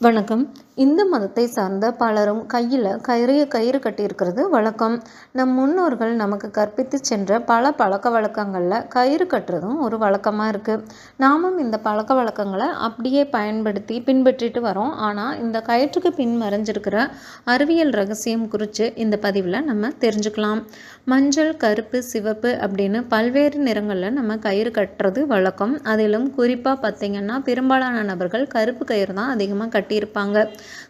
வணக்கம். இந்து மதத்தை சார்ந்த பலரும் கையில் கயிறைய கயிறு கட்டியிருக்கிறது வழக்கம். நம் முன்னோர்கள் நமக்கு கற்பித்து சென்ற பல பழக்க வழக்கங்களில் கயிறு கட்டுறதும் ஒரு வழக்கமாக இருக்குது நாமும் இந்த பழக்க வழக்கங்களை அப்படியே பயன்படுத்தி பின்பற்றிட்டு வரோம். ஆனால் இந்த கயிற்றுக்கு பின் மறைஞ்சிருக்கிற அறிவியல் ரகசியம் குறித்து இந்த பதிவில் நம்ம தெரிஞ்சுக்கலாம். மஞ்சள் கருப்பு சிவப்பு அப்படின்னு பல்வேறு நிறங்களில் நம்ம கயிறு கட்டுறது வழக்கம். அதிலும் குறிப்பாக பார்த்திங்கன்னா பெரும்பாலான நபர்கள் கருப்பு கயிறு தான் அதிகமாக கட்டியிருப்பாங்க.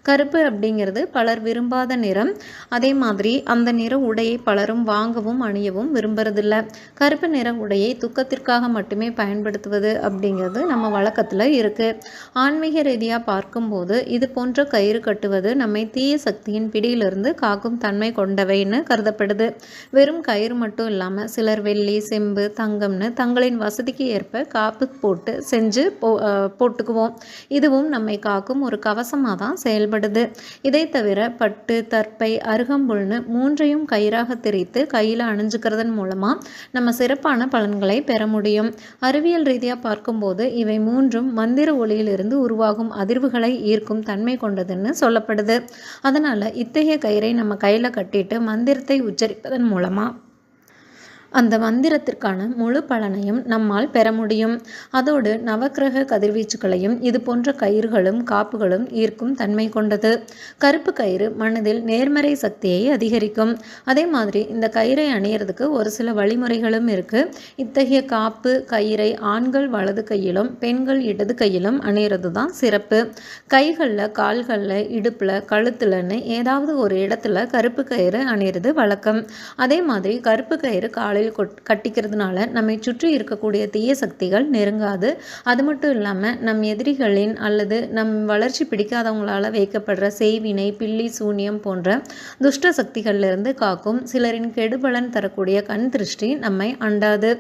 கருப்பு அப்படிங்கிறது பலர் விரும்பாத நிறம். அதே மாதிரி அந்த நிற உடையை பலரும் வாங்கவும் அணியவும் விரும்புறதில்ல. கருப்பு நிற உடையை துக்கத்திற்காக மட்டுமே பயன்படுத்துவது அப்படிங்கிறது நம்ம வழக்கத்தில் இருக்குது ஆன்மீக ரீதியாக பார்க்கும்போது இது போன்ற கயிறு கட்டுவது நம்மை தீய சக்தியின் பிடியிலிருந்து காக்கும் தன்மை கொண்டவைன்னு கருதப்படுது. வெறும் கயிறு மட்டும் இல்லாமல் சிலர் வெள்ளி செம்பு தங்கம்னு தங்களின் வசதிக்கு ஏற்ப காப்பு போட்டு செஞ்சு போ போட்டுக்குவோம். இதுவும் நம்மை காக்கும் ஒரு கவசமாக தான் செயல்படுது. இதை தவிர பட்டு தற்பை அருகம்புல்னு மூன்றையும் கயிறாக திரித்து கையில் அணிஞ்சுக்கிறதன் மூலமாக நம்ம சிறப்பான பலன்களை பெற முடியும். அறிவியல் ரீதியாக பார்க்கும்போது இவை மூன்றும் மந்திர ஒளியிலிருந்து உருவாகும் அதிர்வுகளை ஈர்க்கும் தன்மை கொண்டதுன்னு சொல்லப்படுது. அதனால் இத்தகைய கயிறை நம்ம கையில் கட்டிட்டு மந்திரத்தை உச்சரிப்பதன் மூலமாக அந்த மந்திரத்திற்கான முழு பலனையும் நம்மால் பெற முடியும். அதோடு நவக்கிரக கதிர்வீச்சுகளையும் இது போன்ற கயிறுகளும் காப்புகளும் ஈர்க்கும் தன்மை கொண்டது. கருப்பு கயிறு மனதில் நேர்மறை சக்தியை அதிகரிக்கும். அதே மாதிரி இந்த கயிறை அணியறதுக்கு ஒரு சில வழிமுறைகளும் இருக்கு. இத்தகைய காப்பு கயிறை ஆண்கள் வலது கையிலும் பெண்கள் இடது கையிலும் அணியறது தான் சிறப்பு. கைகளில் கால்களில் இடுப்பில் கழுத்துலன்னு ஏதாவது ஒரு இடத்துல கருப்பு கயிறு அணியறது வழக்கம். அதே மாதிரி கருப்பு கயிறு காலை காலில் கட்டிக்கிறதுனால நம்மை சுற்றி இருக்கக்கூடிய தீய சக்திகள் நெருங்காது. அது மட்டும் இல்லாமல் நம் எதிரிகளின் அல்லது நம் வளர்ச்சி பிடிக்காதவங்களால் வைக்கப்படுற செய்வினை பில்லி சூன்யம் போன்ற துஷ்ட சக்திகளிலிருந்து காக்கும் சிலரின் கெடுபலன் தரக்கூடிய கண் திருஷ்டி நம்மை அண்டாது.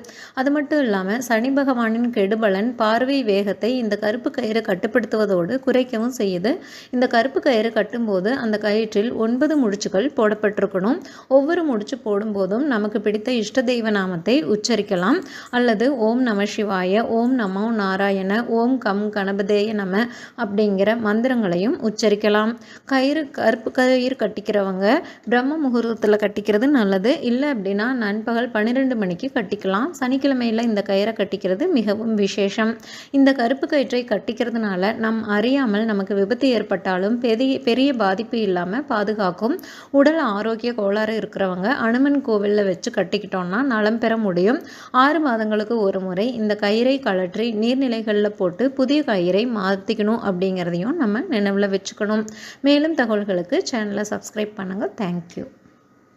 அது மட்டும் இல்லாமல் சனி பகவானின் கெடுபலன் பார்வை வேகத்தை இந்த கருப்பு கயிறு கட்டுப்படுத்துவதோடு குறைக்கவும் செய்யுது. இந்த கருப்பு கயிறு கட்டும்போது அந்த கயிற்றில் ஒன்பது முடிச்சுகள் போடப்பட்டிருக்கணும். ஒவ்வொரு முடிச்சு போடும்போதும் நமக்கு பிடித்த இஷ்ட தெய்வ நாமத்தை உச்சரிக்கலாம். அல்லது ஓம் நம சிவாய ஓம் நமோ நாராயண ஓம் கம் கணபதேய நம அப்படிங்கிற மந்திரங்களையும் உச்சரிக்கலாம். கயிறு கருப்பு கயிறு கட்டிக்கிறவங்க பிரம்ம முகூர்த்தத்தில் கட்டிக்கிறது நல்லது. இல்லை அப்படின்னா நண்பகல் பன்னிரெண்டு மணிக்கு கட்டிக்கலாம். சனிக்கிழமையில் இந்த கயிறை கட்டிக்கிறது மிகவும் விசேஷம். இந்த கருப்பு கயிற்றை கட்டிக்கிறதுனால நம் அறியாமல் நமக்கு விபத்து ஏற்பட்டாலும் பெரிய பெரிய பாதிப்பு இல்லாமல் பாதுகாக்கும். உடல் ஆரோக்கிய கோளாறு இருக்கிறவங்க அனுமன் கோவிலில் வச்சு கட்டிக்கிட்டோம்னா தான் நலம் பெற முடியும். ஆறு மாதங்களுக்கு ஒரு முறை இந்த கயிறை கழற்றி நீர்நிலைகளில் போட்டு புதிய கயிறை மாற்றிக்கணும் அப்படிங்கிறதையும் நம்ம நினைவில் வச்சுக்கணும். மேலும் தகவல்களுக்கு சேனலை சப்ஸ்கிரைப் பண்ணுங்கள் தேங்க்யூ